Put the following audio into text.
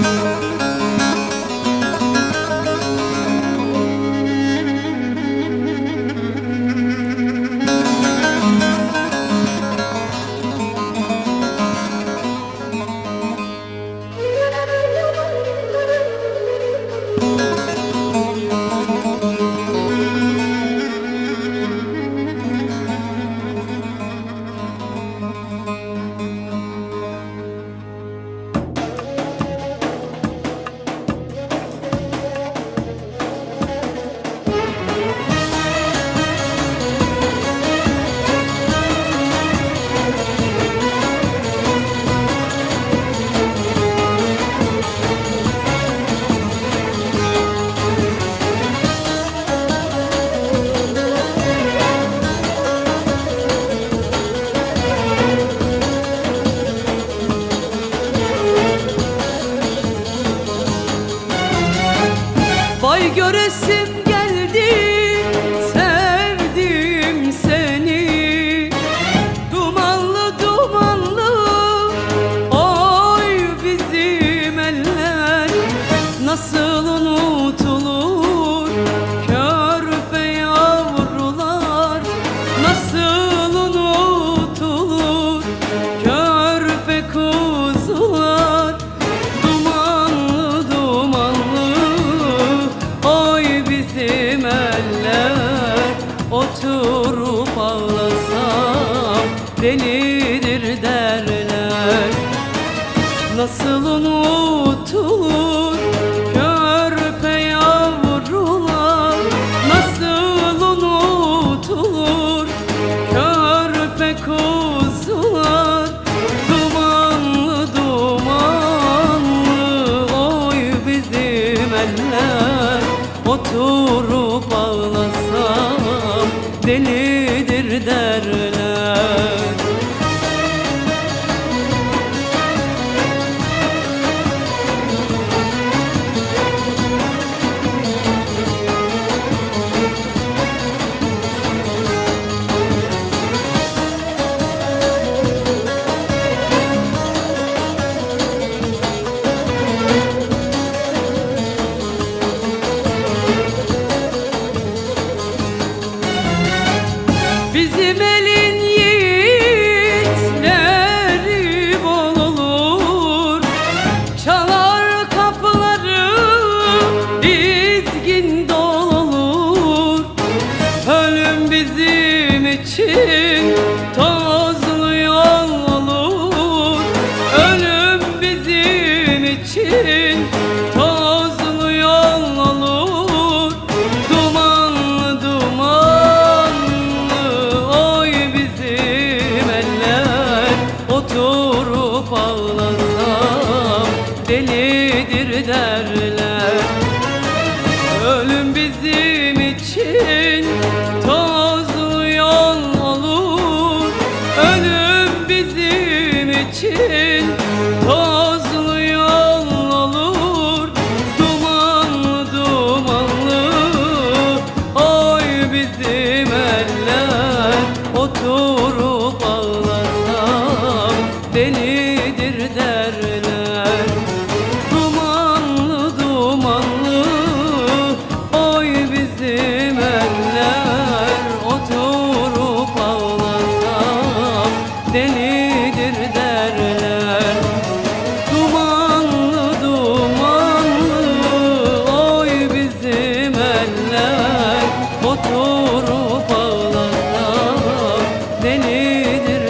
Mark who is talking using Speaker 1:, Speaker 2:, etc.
Speaker 1: Thank you. göresim geldi. delidir derler. Nasıl gibidir derler. neşelidir derler. Ölüm bizim için tozlu yol olur. Ölüm bizim için tozlu yol olur. Dumanlı dumanlı oy bizim eller. Oturup ağlasam deli gidir